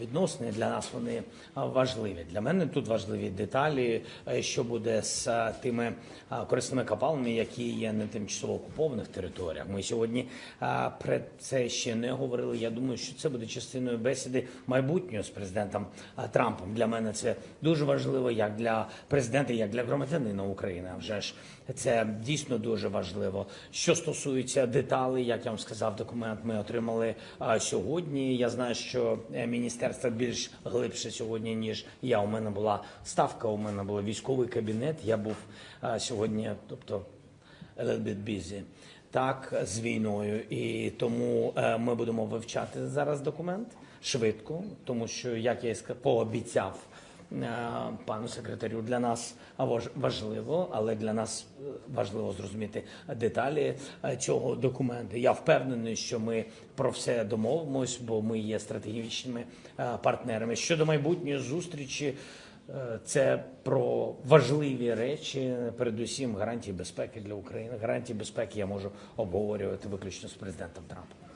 Відносини для нас вони важливі. Для мене тут важливі деталі, е, що буде з тими корисними копалами, які є на тимчасово окупованих територіях. Ми сьогодні про це ще не говорили. Я думаю, що це буде частиною бесіди майбутнього з президентом Трампом. Для мене це дуже важливо, як для президента, як для громадянина України. Вже ж це дійсно дуже важливо. Що стосується деталей, як я вам сказав, документ ми отримали сьогодні. Я знаю, що е, міністерство більш глибше сьогодні, ніж я. У мене була ставка, у мене був військовий кабінет. Я був а, сьогодні, тобто a little bit busy, так, з війною. І тому е, ми будемо вивчати зараз документ швидко, тому що, як я і пообіцяв пану секретарю, для нас важ- важливо, але для нас е, важливо зрозуміти деталі е, цього документу. Я впевнений, що ми про все домовимось, бо ми є стратегічними е, партнерами. Щодо майбутньої зустрічі. Е, Це про важливі речі, передусім гарантії безпеки для України. Гарантії безпеки я можу обговорювати виключно з президентом Трампом.